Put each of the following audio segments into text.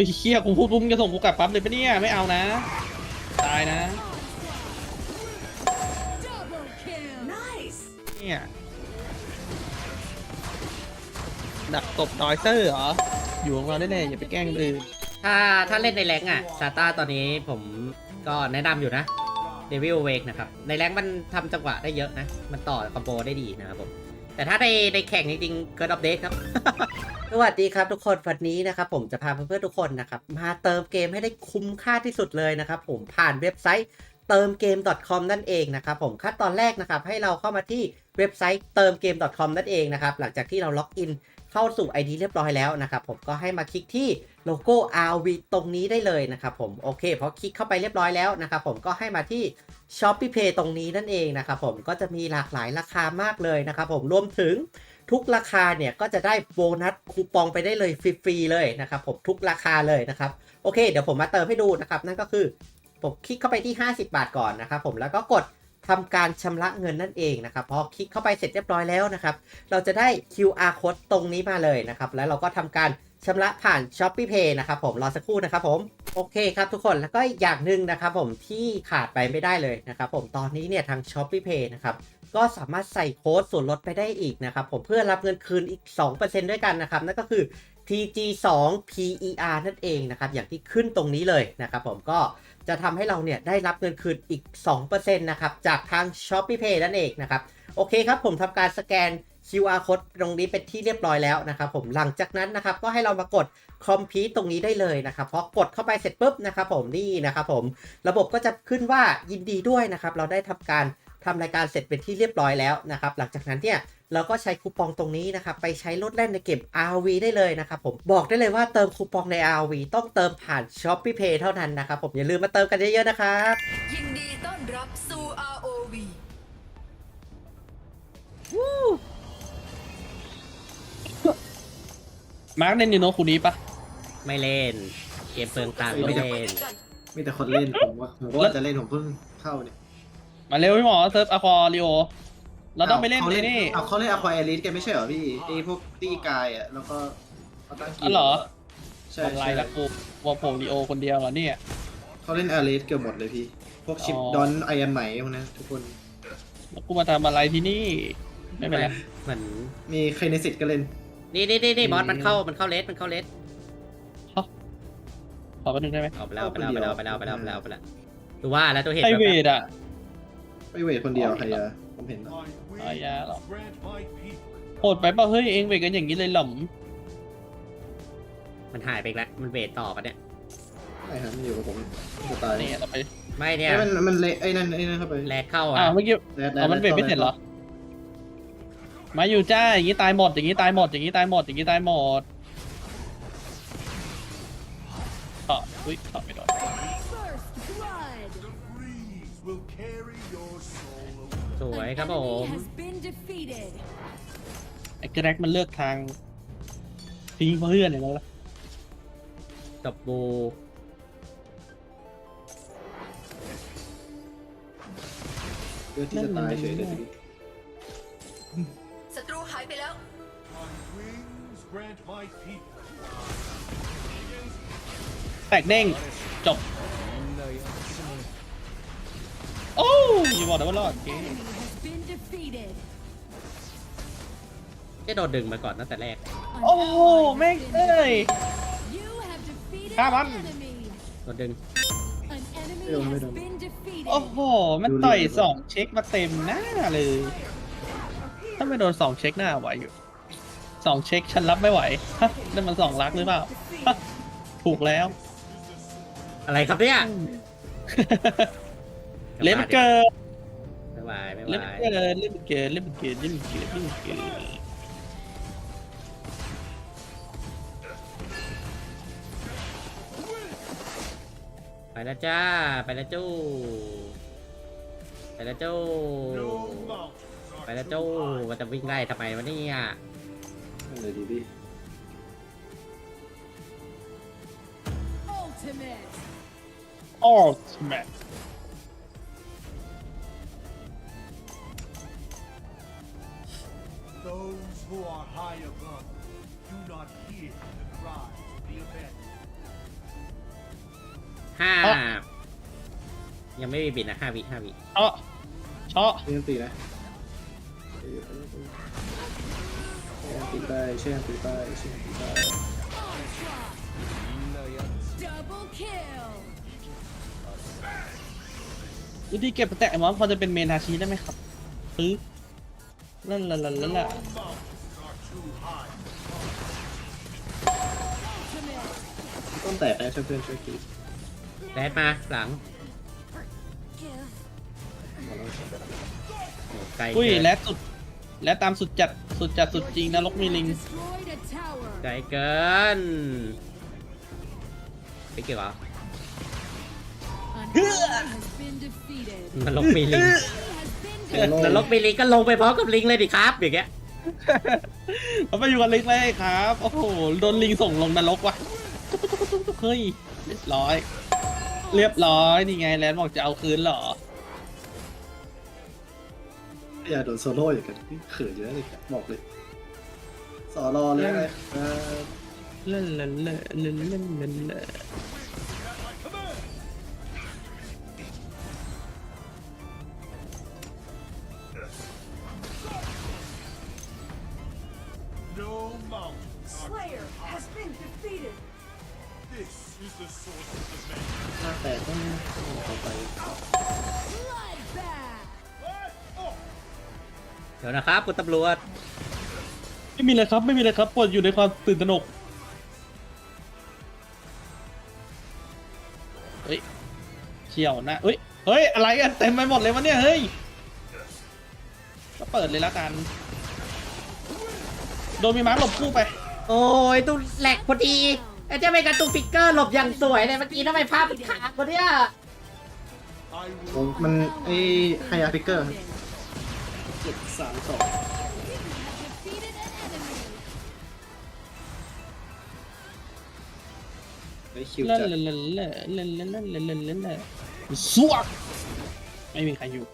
ฮ้ยเคียกูพูดปุ๊บมึงจะส่งกูกลับปั๊บเลยปะเนี่ยไม่เอานะ ตายนะเนี่ยดักตบดอยเซอร์เหรอ อยู่ของเราได้เลยอย่าไปแกล้งคนอื่นถ้าถ้าเล่นในแรงอะซาต้าตอนนี้ผมก็แนะนำอยู่นะเดวิลเวกนะครับ ในแรงมันทำจังหวะได้เยอะนะ มันต่อคอมโบได้ดีนะครับผม แต่ถ้าในในแข่งจริงๆเกิดอัปเดตครับ สวัสดีครับทุกคนวันนี้นะครับผมจะพาเพื่อนๆทุกคนนะครับมาเติมเกมให้ได้คุ้มค่าที่สุดเลยนะครับผมผ่านเว็บไซต์เติมเกม .com นั่นเองนะครับผมขั้นตอนแรกนะครับให้เราเข้ามาที่เว็บไซต์เติมเกม .com นั่นเองนะครับหลังจากที่เราล็อกอิน เข้าสู่ ID เรียบร้อยแล้วนะครับผมก็ให้มาคลิกที่โลโก้ RV ตรงนี้ได้เลยนะครับผมโอเคพอคลิกเข้าไปเรียบร้อยแล้วนะครับผมก็ให้มาที่ Shopee Pay ตรงนี้นั่นเองนะครับผมก็จะมีหลากหลายราคามากเลยนะครับผมรวมถึงทุกราคาเนี่ยก็จะได้โบนัสคูปองไปได้เลยฟรีๆเลยนะครับผมทุกราคาเลยนะครับโอเค เดี๋ยวผมมาเติมให้ดูนะครับนั่นก็คือผมคลิกเข้าไปที่ 50 บาทก่อนนะครับผมแล้วก็กด ทำการชำระเงินนั่นเองนะครับพอคลิกเข้าไปเสร็จเรียบร้อยแล้วนะครับ เราจะได้ QR code ตรงนี้มาเลยนะครับ แล้วเราก็ทำการชำระผ่าน Shopee Pay นะครับผมรอสักครู่นะครับผมโอเคครับทุกคนแล้วก็อีกอย่างหนึ่งนะครับผมที่ขาดไปไม่ได้เลยนะครับผมตอนนี้เนี่ยทาง Shopee Pay นะครับก็สามารถใส่โค้ดส่วนลดไปได้อีกนะครับผมเพื่อรับเงินคืนอีก 2%ด้วยกันนะครับนั่นก็คือ TG2PER นั่นเองนะครับอย่างที่ขึ้นตรงนี้เลยนะครับผมก็ จะทำให้เราเนี่ยได้รับเงินคืนอีก 2%นะครับ จากทาง Shopee Pay นั่นเองนะครับ โอเคครับ ผมทำการสแกน QR code ตรงนี้เป็นที่เรียบร้อยแล้วนะครับผมหลังจากนั้นนะครับก็ให้เรามากด Complete ตรงนี้ได้เลยนะครับพอกดเข้าไปเสร็จปุ๊บนะครับผมนี่นะครับผมระบบก็จะขึ้นว่ายินดีด้วยนะครับเราได้ทำการทำรายการเสร็จเป็นที่เรียบร้อยแล้วนะครับหลังจากนั้นเนี่ย เราก็ใช้คูปองตรงนี้นะครับ ไปใช้ลดแล่นในเกม RV ได้เลยนะครับผมบอกได้เลยว่าเติมคูปองใน RV ต้องเติมผ่าน Shopee Pay เท่านั้นนะครับผมอย่าลืมมาเติมกันเยอะๆนะครับยินดีต้อนรับสู่ ROV มาร์กเล่นยูโนคูนี้ปะไม่เล่น เกมเปลืองตังค์ไม่เล่นมีแต่คนเล่นผมว่าผมก็ว่าจะเล่นผมเพิ่งเข้าเนี่ย มาเร็วพี่หมอเซิร์ฟอะคอริโอ เราต้องไปเล่นขาไอ้นี่ เอาเขาเล่นอะควาเอลิสกันไม่ใช่เหรอพี่ไอพวกตีกายอะแล้วก็เขาตั้งอ๋อเหรอ ใช่อะไรใช่ละกูวอลโผริโอคนเดียวเหรอเนี่ย เขาเล่นเอลิสเกือบหมดเลยพี่ พวกชิปอ๋อ ดอนไอแอมไหมพวกนั้นทุกคนแล้วกูมาทำอะไรที่นี่ ไม่เป็นไร เหมือนมีใครในสิทธิ์ก็เล่น นี่นี่นี่นี่บอสมันเข้ามันเข้าเลสมันเข้าเลสขอแป๊บนึงได้ไหมเอาไปแล้วเอาไปแล้วเอาไปแล้วเอาไปแล้วเอาไปแล้วเอาไปแล้วตัวว่าแล้วตัวเห็นไอแบบเวทอะไปเวทคนเดียวใครอะ ผมเห็นแล้วอายาเหรอโหดไปเปล่าเฮ้ยเองเวทกันอย่างนี้เลยเหรอมันหายไปอีกแล้วมันเวทต่อปะเนี่ย ไอ้ฮะมันอยู่กับผมจะตายนี่เราไปไม่เนี่ยไอ้มันมันเละไอ้นั่นไอ้นั่นเข้าไปแลกเข้าอ่าอะเมื่อกี้แรดแรอ๋อดมันเวทไม่เสร็จเหรอมาอยู่จ้าอย่างนี้ตายหมดอย่างนี้ตายหมดอย่างนี้ตายหมดอย่างนี้ตายหมดต่ออุ้ยต่อไม่โดน สวย An ครับผ enemy ม has been defeated. ไอ้แกร็กมันเลือกทางทิ้งเพื่อนอย่างนั้นละจบบูเลือดที่จะตายเฉยเลยทีนี้ศัตรูหายไปแล้ว My wings grant my people แตกเด้งจบ โอ้ยอย่าบอกนะว่ารอดเก Enemy has been defeated. จะโดนดึงมาก่อนตั้งแต่แรก An โอ้โห ally has แม่ง been เอ้ย defeated. You have defeated ฆ่ามัน an enemy. โดนดึง An enemy ไม่โดนไม่ has โดน been defeated. โอ้โห มันต่อยสองเช็คมาเต็มหน้าเลย ถ้าไม่โดนสองเช็คหน้าไหวอยู่สองเช็คฉันรับไม่ไหวฮะนั่นมันสองลักหรือเปล่าฮะถูกแล้ว อะไรครับเนี่ย เล่นมันเกินไม่ไหวไม่ไหวเล่นมันเกินเล่นมันเกินเล่นมันเกินเล่นมันเกินเล่นมันเกินไปแล้วจ้า ไปแล้วจู้ไปแล้วจู้ no mountains ไป are แล้ว too จู้ high. มันจะวิ่งไล่ทำไมวะเนี่ยนั่นเลยดีพี่ Ultimate. ออลต์แมท who are high above do not hear the cries of the abandoned. ห้าอ๋อยังไม่มีบินนะห้าวิห้าวิเชาะเชาะเชื่อมตีนะเชื่อมตีได้เชื่อมตีได้เชื่อมตีได้ Double kill. วิธีเก็บแต่ไอ้มอสพอจะเป็นเมนฮาชิได้ไหมครับปึ๊บนั่นละละละละ Ultimate. ต้นแตกนะช่วยเพื่อนช่วยกีแดดมาหลัง Give. โอ้ไกลอุ้ยเกินและสุด และตามสุดจัดสุดจัดสุดจริงนรกมีลิง Destroyed a tower. ไกลเกินไม่เกี่ยวเหรอ An ally has been defeated. นรกมีลิง Has been นรกมีลิงก็ลงไปพร้อมกับลิงเลยดิครับอย่างเงี้ยเขาไปอยู่กับลิงเลยครับ โอ้โห โดนลิงส่งลงนรกว่ะ เฮ้ยเรียบร้อย เรียบร้อยนี่ไงแลนด์บอกจะเอาคืนเหรออย่าโดนโซโล่อย่างกันเขินเยอะเลยบอกเลยสอรอเลยอะไรเออเล่นเล่นเล่นเล่นเล่นเล่นเล่น No mountains. Slayer has been defeated. This is the source of the man. หน้าแตกต้องเอาไป bloodbath. What? Oh, เดี๋ยวนะครับคุณตำรวจ ไม่มีเลยครับ ไม่มีเลยครับปวดอยู่ในความตื่นตระหนก เฮ้ยเชี่ยวนะเฮ้ย เฮ้ย อะไรกันเต็มไปหมดเลยวะเนี่ย เฮ้ย ก็เปิดเลยละกัน โดนมีมาร์คหลบคู่ไป โอ้ยตู้แหลกพอดี ไอ้เจ้าเมกาตูฟิกเกอร์หลบอย่างสวยเลยเมื่อกี้ทำไมภาพมันขาดวะเนี่ย I โอ้ will มันไอ้ไฮอาร์พิกเกอร์เจ็ดสามสอง Defeated an enemy. ไอ้คิวเล่นจัดเล่นเล่นเล่นเล่นเล่นเล่นเล่นเล่นเล่นเล่นสวกไม่มีใครอยู่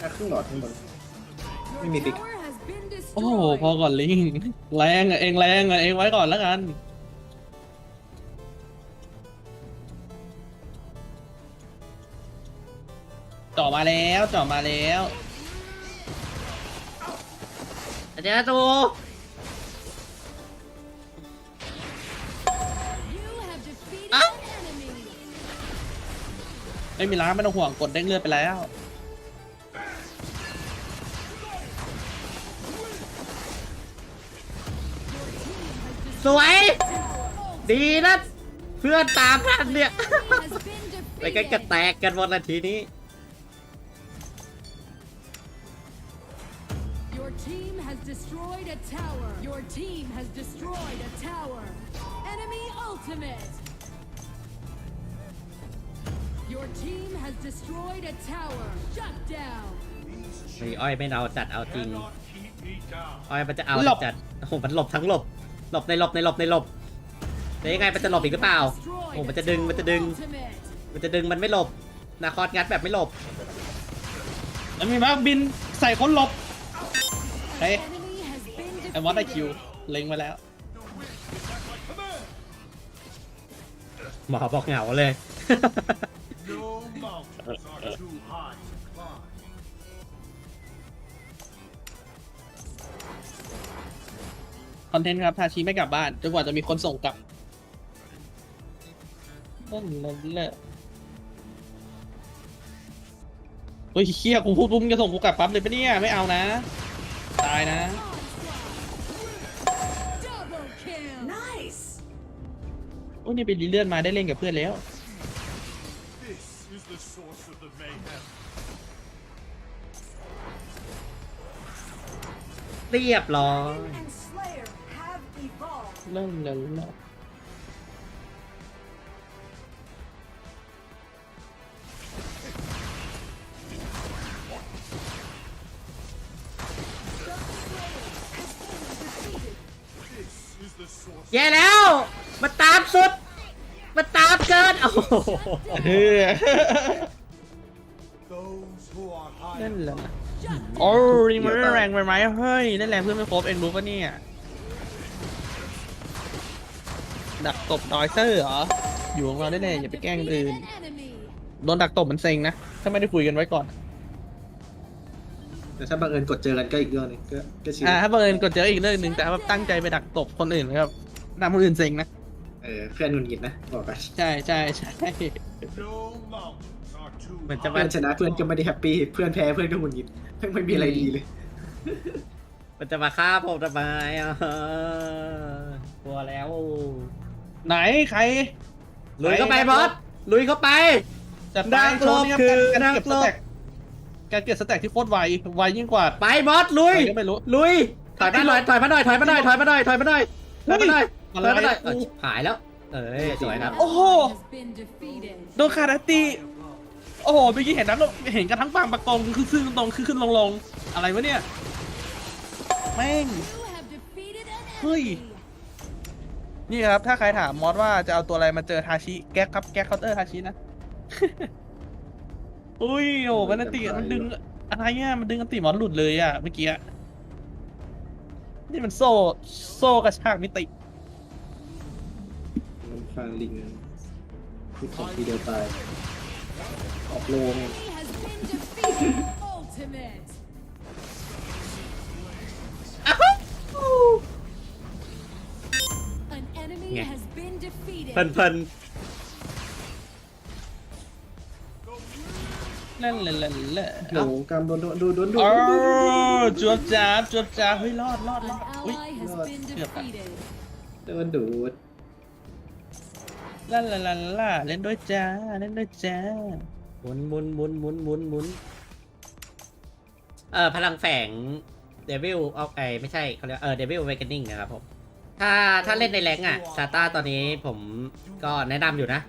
Dragon has been defeated. แค่ครึ่งหลอดข้างบน Your Mimi big. tower has been โอ้โห destroyed. พอก่อนลิงแรงอะเองแรงอะเองไว้ก่อนแล้วกัน จ่อมาแล้วจ่อมาแล้วอาจารย์ตู You have defeated Ah. an enemy. ไม่มีล้างไม่ต้องห่วงกดเด้งเลือดไปแล้ว สวย ดีนะ เพื่อนตามทันเนี่ย Has been ไปกันกระ defeated. แตกกันหมดละทีนี้ Your team has destroyed a tower. Your team has destroyed a tower. Enemy ultimate. Your team has destroyed a tower. Shut down. มีอ้อยไม่เอาจัดเอาจริง cannot keep me down. อ้อยมันจะเอาหลบ จัดโอ้โหมันหลบทั้งหลบ หลบในหลบในหลบในหลบแต่ยังไงมันจะหลบอีกหรือเปล่า Destroyed โอ้ a มันจะดึงมันจะดึง tower ultimate. มันจะดึงมันไม่หลบนาคอสงัดแบบไม่หลบแล้วมีมาร์คบินใส่คนหลบเฮ้ย Enemy has been ไอ้มอสได้คิว defeated. เล็งไว้แล้ว หมอบอกเหงาเลย No mountains are too คอนเทนต์ครับทาชีไม่กลับบ้านจนกว่าจะมีคนส่งกลับเล่นเล่นเล่นเฮ้ยเคียกูพูดปุ๊บมึงจะส่งกูกลับปั๊บเลยปะเนี่ยไม่เอานะ ตายนะ Double kill. Nice. โอ้ยนี่ไปรีเลื่อนมาได้เล่นกับเพื่อนแล้ว This is the source of the mayhem. เรียบร้อย And Slayer have evolved. เล่นเล่นเล่น This is the source. แย่แล้วมันตามสุดมันตามเกิน โอ้โหเฮ้ย Those who are high เล่นเลยนะโอ้ยมันแรงไปไหมเฮ้ยเล่นแรงเพื่อนไม่ครบเองรู้ปะเนี่ย ดักตบดอยเซอร์เหรอ อยู่ของเราได้เลยอย่าไปแกล้งคนอื่น An enemy. โดนดักตบมันเซ็งนะ ถ้าไม่ได้คุยกันไว้ก่อน แต่ถ้าบังเอิญกดเจอกันก็อีกเรื่องหนึงก็ก็ชิวอ่าถ้าบังเอิญกดเจออีกเรื่องหนึ่งแต่ว่าตั้งใจไปดักตบคนอื่นนะครับนำคนอื่นเซ็งนะ เออเพื่อนหงุดหงิดนะบอกกันใช่ใช่ใช่ No mountains are too เหมือนจะ high. มาเพื่อนชนะเพื่อนก็ไม่ได้แฮปปี้เพื่อนแพ้เพื่อนก็หงุดหงิดเพื่อนไม่มีอะไรดีเลย มันจะมาฆ่าผมทำไมอะกลัวแล้ว ไหนใครลุยเข้าไปบอสลุยเข้าไปจัดไปนักโชว์นี่ครับรบคือการนักเก็บสรบแต็กการเก็บสแต็กที่โคตรไวไวยิ่งกว่าไปบอสลุยใครก็ไม่รู้ลุยถอยมาหน่อยถอยมาหน่อยถอยมาหน่อยถอยมาหน่อยถอยมาหน่อยถอยมาหน่อยเฮ้ถอยยมาหน่อยอะไรเอ้ยหายแล้ว เอ้ยสวยครับโอ้โห Has been defeated. โดนคาราตีโอ้โหเมื่อกี้เห็นนั้นเห็นกันทั้งบางประกงคือขึ้นตรงคือขึ้นลงลงอะไรวะเนี่ยแม่ง You have defeated an Hui. enemy. นี่ครับ ถ้าใครถามมอสว่าจะเอาตัวอะไรมาเจอทาชิแก๊กครับแก๊กเคาน์เตอร์ทาชินะ อุ้ยโอ้มันอันติมันดึงอะไรเนี่ยมันดึงอันติมอสหลุดเลยอะเมื่อกี้อะนี่มันโซ่โซ่กระชากมิติ มันฟังลิงที่ของทีเดียวตาย ออกโลง Enemy has been defeated. Ultimate. An enemy Nghe. has been defeated. เพลินเพลินเล่นเล่นเล่นเล่นโหกำโดนโดนโดนโดนโดเอนอจวบจ้าบจวบจ้าบเฮ้ยรอดรอดร An อดอุ้ย ally has Lord. been Yep. defeated. โดนดูดล่าลาลาลาเล่นด้วยจ้าเล่นด้วยจ้าหมุนหมุนหมุนหมุนหมุนหมุนเออพลังแฝงเดวิลเอาไอไม่ใช่เขาเรียกเออเดวิลเวก e นิ่งนะครับผม ถ้าถ้าเล่นในแรงค์อะซาต้าตอนนี้ผมก็แนะนำอยู่นะ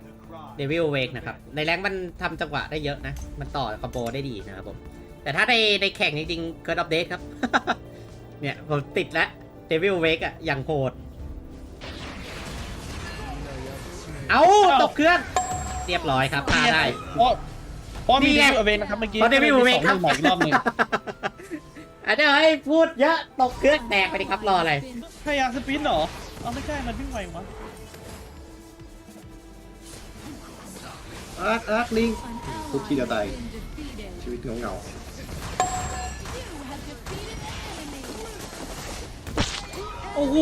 เดวิลเวกนะครับ ในแรงค์มันทำจังหวะได้เยอะนะ มันต่อคอมโบได้ดีนะครับผม แต่ถ้าในในแข่งจริงๆเกิดอัปเดตครับ เนี่ย ผมติดแล้วเดวิลเวกอะอย่างโหด เอาตกเครื่อง เรียบร้อยครับพาได้ เพราะเพราะมีนี่เดไงวิลเวนนะครับเมื่อกี้เพราะเดวิลเวกครับสองหนึ่งใหม่อีกรอบหนึ่ง อันนี้ให้พูดเยอะตกเครื่องแตกไปดิครับรออะไรพยายามสปินเหรอ เอาไม่ใช่มันวิ่งไววะอาร์คอาร์คลิง An ally Cookie has đã tài. been defeated. ชีวิตเงาเงา You have defeated an enemy. โอ้โห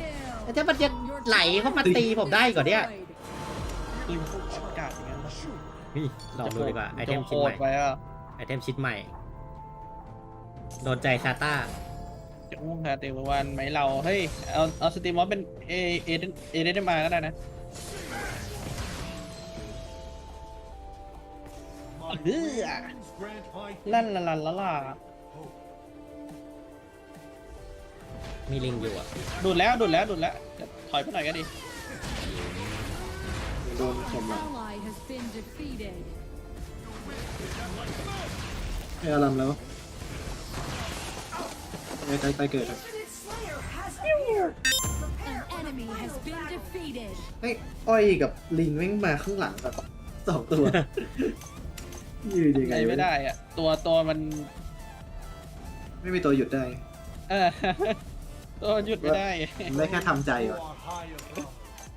Kill. แล้วจะมันจะไหลเข้ามาตีผมได้ก่อนเนี่ย Destroyed. ปืนพวกอากาศอย่างนั้นปะเฮ้ยลองดูดีกว่าไอเทมจะโหชิ้นใหดม่ไปอะไอเทมชิ้นใหม่ โดนใจซาต้าจะอ้วงค่ะเตวันไหมเรา เฮ้ย เอาเอาสตรีมมอสเป็นเอเอเดนเอเดนมาก็ได้นะ My Ugh. wings grant my ลั่นละลันละล่ามีลิงอยู่อะดูดแล้วดูดแล้วดูดแล้วจะถอยไปหน่อยก็ดีๆโดนผม An หลัง ally has been defeated. ไม่อารัมแล้ว ไอ้ไตไตเกิดครับ Infinite Slayer has appeared. An enemy has been defeated. ไอ้อ้อยกับลิงแม่งมาข้างหลังแบบสองตัว ยืนยังไงไงไม่ได้อะตัวตัวมัน ไม่มีตัวหยุดได้ เออ ตัวหยุดไม่ได้ ผมได้แค่ทำใจ You ว่ะ are high above.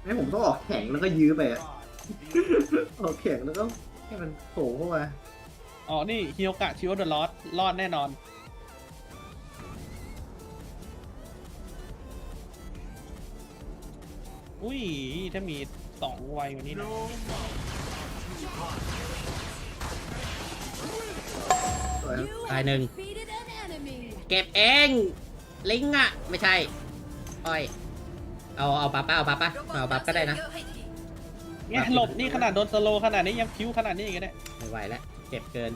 ไม่ผมต้องออกแข็งแล้วก็ยื้อไปอะ Pride. ออกแข็งแล้วก็ให้มันโผล่เข้ามา อ๋อ นี่ฮิโอกะชิโอเดอะลอสรอดแน่นอน อุ้ย ถ้ามีสองไวกว่านี้นะ No mountains too high. สวยครับ You ตาย have หนึ่ง defeated an enemy. เก็บเอง ลิงอะไม่ใช่อ้อย เอาเอาปั๊บป่ะเอาปั๊บป่ะเอาปั๊บก็ได้นะเยอะให้ทีเนี่ยหลบนี่ขนาดโดนสโลว์ขนาดนี้ยังคิ้วขนาดนี้อีกนะไม่ไหวแล้วเจ็บเกิน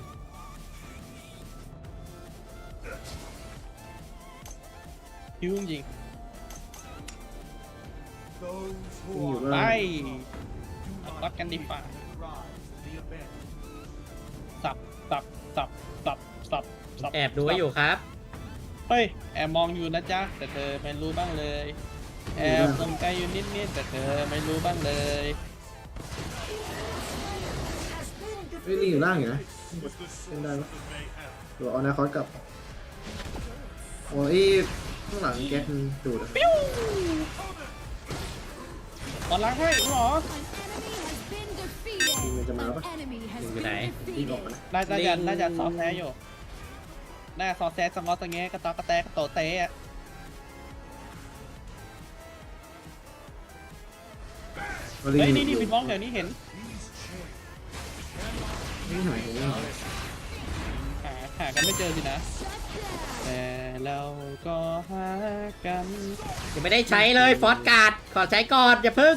คิ้วจริง Those อยู่ who are ๆไปบ้าง do not รักกันดีฝ่า ride the event. สับสับสับสับสับสับแอบดูไว้อยู่ครับ เฮ้ยแอบมองอยู่นะจ๊ะ แต่เธอไม่รู้บ้างเลย แอบสนใจอยู่นิดๆแต่เธอไม่รู้บ้างเลย Has been เฮ้ยลิงอยู่ล่างอยู่นะ defeated. is the source Tingnan. of the mayhem. เดี๋ยวเอานาคอสกลับโอ้ยข้างหลังแก๊สมันดูดอะ ตอนรักให้หรอ An enemy has been defeated. An enemy has อยู่ไหน been ยิงออกมา defeated. นะน่าจะลิงน่าจะซอฟแท้อยู่น่าซอฟแท้สมอตะเงี้กระตอกกระแตกกระโตเตะอะเอาลิงเฮ้ยอยู่นี่นี่ปิดบ้องเดี๋ยวนี้เห็นนี่หน่อยนี่หน่อยหาหา กันไม่เจอสินะ แต่เราก็หากันยังไม่ได้ใช้เลยฟอสการ์ดขอใช้ก่อนอย่าพึ่ง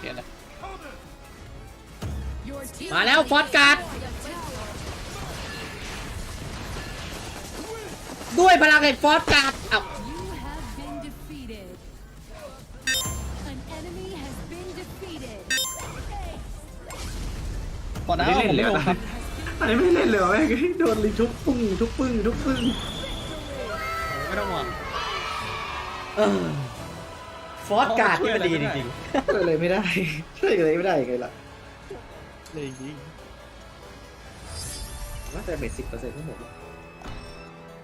เห็นนะ Your team มาแล้วฟอสการ์ด destroyed a tower. ด้วยพลังแห่งฟอสการ์ดเอ้า You have been defeated. An enemy has been defeated. ก่อนนะไม่เล่นเลยผมนะครับ อันนี้ไม่เล่นเลยเหรอแม่งโดนลิงทุบปุ้งทุบปึ้งทุบปึ้งไม่ต้องห่วงฟอสการ์ดที่มันดีจริงช่วยอะไรไม่ได้ช่วยอะไรไม่ได้ยังไงล่ะเลยยิงว่าแต่เบ็ดสิบเปอร์เซ็นต์ทั้งหมด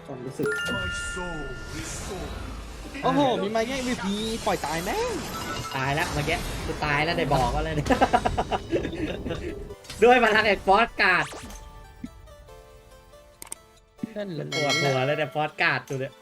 ความรู้สึก My soul is full. โอ้โห มีไม้แง่ MVP ปล่อยตายแม่งๆตายแล้วเมื่อกี้กูตายแล้วได้บอกก็เลยเนี่ย ด้วยพลังแห่งฟอสการ์ด นั่นแหละ ปวดหัวเลยแต่ยฟอดการ์ดตัวเนี้ย